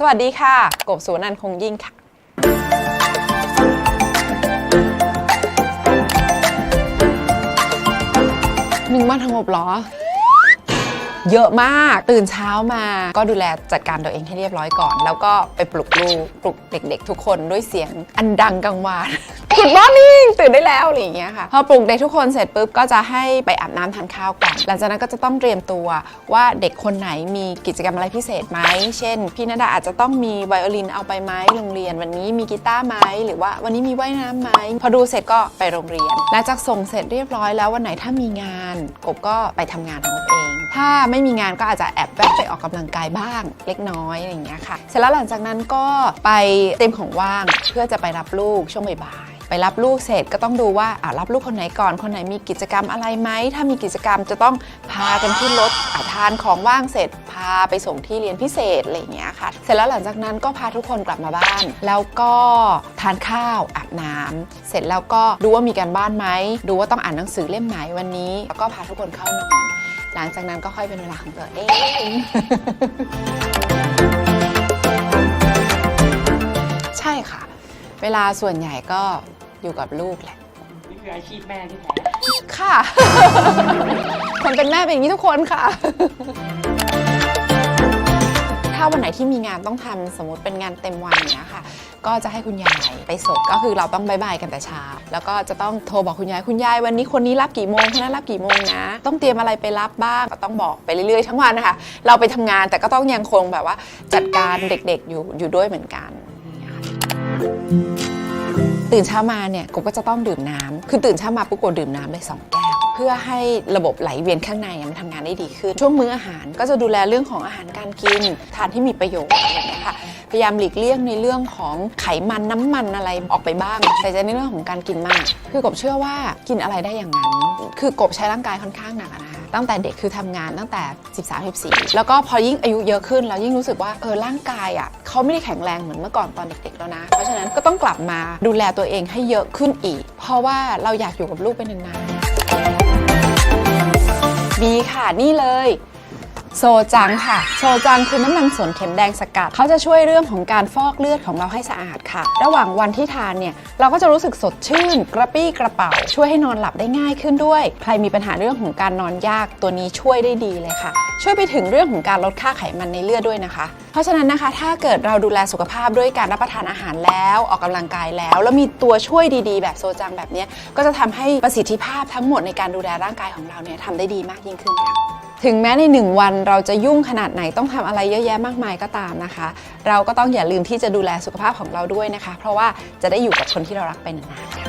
สวัสดีค่ะ กบสุวรรณันคงยิ่งค่ะ หนึ่งบ้านสงบเหรอ เยอะมาก ตื่นเช้ามาก็ดูแลจัดการตัวเองให้เรียบร้อยก่อน แล้วก็ไปปลุกลูกปลุกเด็ก ๆ ทุกคนด้วยเสียงอันดังกังวาน Good morning ตื่นได้แล้วอะไรอย่างเงี้ยค่ะ พอปลุกเด็กทุกคนเสร็จปุ๊บก็จะให้ไปอาบน้ำทานข้าวก่อน หลังจากนั้นก็จะต้องเตรียมตัวว่าเด็กคนไหนมีกิจกรรมอะไรพิเศษไหม เช่น พี่นดาอาจจะต้องมีไวโอลินเอาไปไหมโรงเรียน วันนี้มีกีตาร์ไหมหรือว่าวันนี้มีว่ายน้ำไหมพอดูเสร็จก็ไปโรงเรียน หลังจากส่งเสร็จเรียบร้อยแล้ววันไหนถ้ามีงานกบก็ไปทำงานของกบเอง ถ้าไม่มีงานก็อาจจะแอบแวะไปออกกำลังกายบ้างเล็กน้อยอะไรอย่างเงี้ยค่ะเสร็จแล้วหลังจากนั้นก็ไปเต็มของว่างเพื่อจะไปรับลูกช่วงบ่ายไปรับลูกเสร็จก็ต้องดูว่าอะรับลูกคนไหนก่อน คนไหนมีกิจกรรมอะไรไหม ถ้ามีกิจกรรมจะต้องพากันขึ้นรถอะทานของว่างเสร็จ พาไปส่งที่เรียนพิเศษอะไรอย่างเงี้ยค่ะ เสร็จแล้วหลังจากนั้นก็พาทุกคนกลับมาบ้าน แล้วก็ทานข้าวอาบน้ำเสร็จแล้วก็ดูว่ามีการบ้านไหม ดูว่าต้องอ่านหนังสือเล่มไหนวันนี้ แล้วก็พาทุกคนเข้านอน หลังจากนั้นก็ค่อยเป็นเวลาของตัวเองใช่ค่ะ เวลาส่วนใหญ่ก็อยู่กับลูกแหละ นี่คืออาชีพแม่ที่แท้ ค่ะ คนเป็นแม่เป็นอย่างนี้ทุกคนค่ะถ้า วันไหนที่มีงานต้องทำสมมติเป็นงานเต็มวันเนี้ยค่ะ ก็จะให้คุณยายไปส่งก็คือเราต้องบายบายกันแต่เช้า แล้วก็จะต้องโทรบอกคุณยายคุณยายวันนี้คนนี้รับกี่โมงคนนั้นรับกี่โมงนะ ต้องเตรียมอะไรไปรับบ้างก็ต้องบอกไปเรื่อยๆทั้งวันนะคะ เราไปทำงานแต่ก็ต้องยังคงแบบว่าจัดการเด็กๆอยู่อยู่ด้วยเหมือนกันตื่นเช้ามาเนี่ยกบก็จะต้องดื่มน้ำคือตื่นเช้ามาปุ๊บกบดื่มน้ำเลยสองแก้ว เพื่อให้ระบบไหลเวียนข้างในมันทำงานได้ดีขึ้น ช่วงมื้ออาหารก็จะดูแลเรื่องของอาหารการกิน ทานที่มีประโยชน์อะไรอย่างเงี้ยค่ะพยายามหลีกเลี่ยงในเรื่องของไขมันน้ำมันอะไรออกไปบ้างใส่ใจในเรื่องของการกินมาก คือกบเชื่อว่ากินอะไรได้อย่างนั้น คือกบใช้ร่างกายค่อนข้างหนักนะคะตั้งแต่เด็กคือทำงานตั้งแต่ 13 14 แล้วก็พอยิ่งอายุเยอะขึ้นแล้วยิ่งรู้สึกว่าเออร่างกายอะเขาไม่ได้แข็งแรงเหมือนเมื่อก่อนตอนเด็กๆแล้วนะ เพราะฉะนั้นก็ต้องกลับมาดูแลตัวเองให้เยอะขึ้นอีก เพราะว่าเราอยากอยู่กับลูกเป็นนานๆ มีค่ะนี่เลย โซจังค่ะ โซจังคือน้ำมันสวนเข็มแดงสกัดเขาจะช่วยเรื่องของการฟอกเลือดของเราให้สะอาดค่ะ ระหว่างวันที่ทานเนี่ย เราก็จะรู้สึกสดชื่น กระปี้กระเป๋า ช่วยให้นอนหลับได้ง่ายขึ้นด้วย ใครมีปัญหาเรื่องของการนอนยากตัวนี้ช่วยได้ดีเลยค่ะ ช่วยไปถึงเรื่องของการลดค่าไขมันในเลือดด้วยนะคะ เพราะฉะนั้นนะคะ ถ้าเกิดเราดูแลสุขภาพด้วยการรับประทานอาหารแล้วออกกำลังกายแล้ว แล้วมีตัวช่วยดีๆ แบบโซจังแบบนี้ก็จะทำให้ประสิทธิภาพทั้งหมดในการดูแลร่างกายของเราเนี่ยทำได้ดีมากยิ่งขึ้นค่ะ ถึงแม้ในหนึ่งวันเราจะยุ่งขนาดไหนต้องทำอะไรเยอะแยะมากมายก็ตามนะคะ เราก็ต้องอย่าลืมที่จะดูแลสุขภาพของเราด้วยนะคะ เพราะว่าจะได้อยู่กับคนที่เรารักไปนานๆ